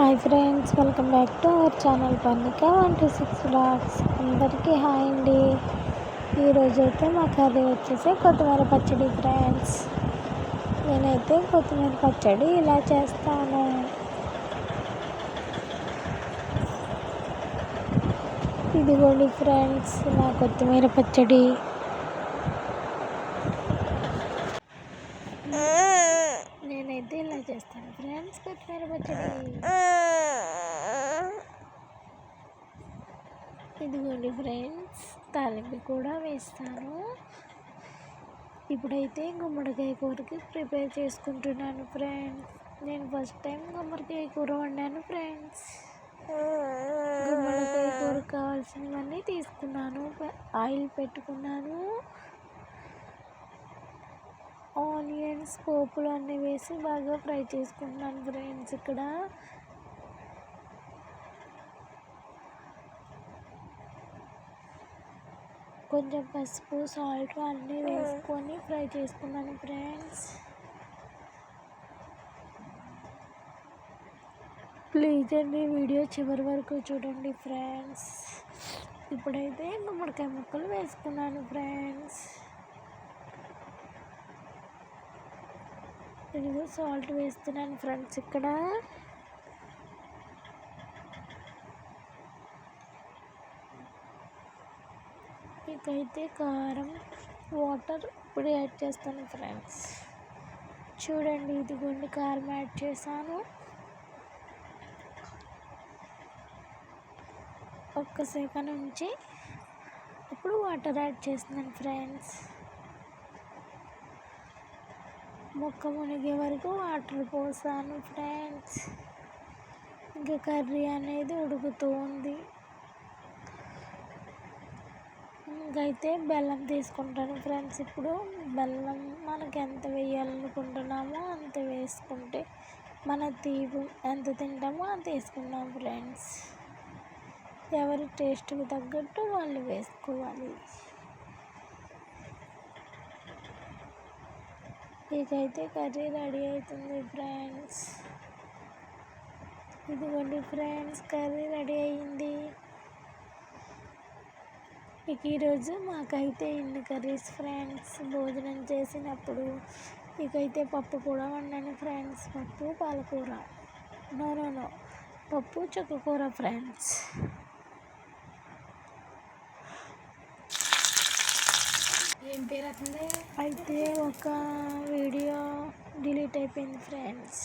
Hi friends welcome back to our channel పన్నిక one two six blogs. అందరికీ hi అండి. ఈరోజు అయితే మా కర్రీ వచ్చేసి కొత్తిమీర పచ్చడి ఫ్రెండ్స్. నేనైతే కొత్తిమీర పచ్చడి ఇలా చేస్తాను. ఇదిగోండి ఫ్రెండ్స్ నా కొత్తిమీర పచ్చడి. అయితే ఇలా చేస్తాను ఫ్రెండ్స్ కొత్తిమీర పచ్చడి. ఇదిగోండి ఫ్రెండ్స్ తాలింపు కూడా వేస్తాను. ఇప్పుడైతే గుమ్మడికాయ కూరకి ప్రిపేర్ చేసుకుంటున్నాను ఫ్రెండ్స్. నేను ఫస్ట్ టైం గుమ్మడికాయ కూర వండాను ఫ్రెండ్స్. గుమ్మడికాయ కూర కావాల్సినవన్నీ తీసుకున్నాను ఆయిల్ పెట్టుకున్నాను. ఆనియన్స్ పోపులు అన్నీ వేసి బాగా ఫ్రై చేసుకుంటున్నాను ఫ్రెండ్స్ ఇక్కడ. కొంచెం పసుపు సాల్ట్ అన్నీ వేసుకొని ఫ్రై చేసుకున్నాను ఫ్రెండ్స్. ప్లీజ్ అండి వీడియో చివరి వరకు చూడండి ఫ్రెండ్స్. ఇప్పుడైతే గుమ్మడికాయ ముక్కలు వేసుకున్నాను ఫ్రెండ్స్. ఇదిగో సాల్ట్ వేస్తున్నాను ఫ్రెండ్స్ ఇక్కడ. ఇకైతే కారం వాటర్ ఇప్పుడు యాడ్ చేస్తాను ఫ్రెండ్స్ చూడండి ఇదిగోండి కారం యాడ్ చేశాను. ఒక్క సెకండ్ నుంచి ఇప్పుడు వాటర్ యాడ్ చేస్తున్నాను ఫ్రెండ్స్ మొక్క మునిగే వరకు వాటర్ పోసాను ఫ్రెండ్స్ ఇంకా కర్రీ అనేది ఉడుకుతూ ఉంది ఇంకైతే బెల్లం తీసుకుంటాను ఫ్రెండ్స్ ఇప్పుడు బెల్లం మనకి ఎంత వేయాలనుకుంటున్నామో అంత వేసుకుంటే మన తీపి ఎంత తింటామో అంత వేసుకుందాం ఫ్రెండ్స్ ఎవరి టేస్ట్కి తగ్గట్టు వాళ్ళు వేసుకోవాలి. ఇకైతే కర్రీ రెడీ అవుతుంది ఫ్రెండ్స్. ఇదిగోండి ఫ్రెండ్స్ కర్రీ రెడీ అయ్యింది. ఇక ఈరోజు మాకైతే ఇన్ని కర్రీస్ ఫ్రెండ్స్ భోజనం చేసినప్పుడు ఇకైతే పప్పు కూడా వండాను ఫ్రెండ్స్. పప్పు పాలకూర. No no no. పప్పు చుక్కకూర ఫ్రెండ్స్. అయితే ఒక వీడియో డిలీట్ అయిపోయింది ఫ్రెండ్స్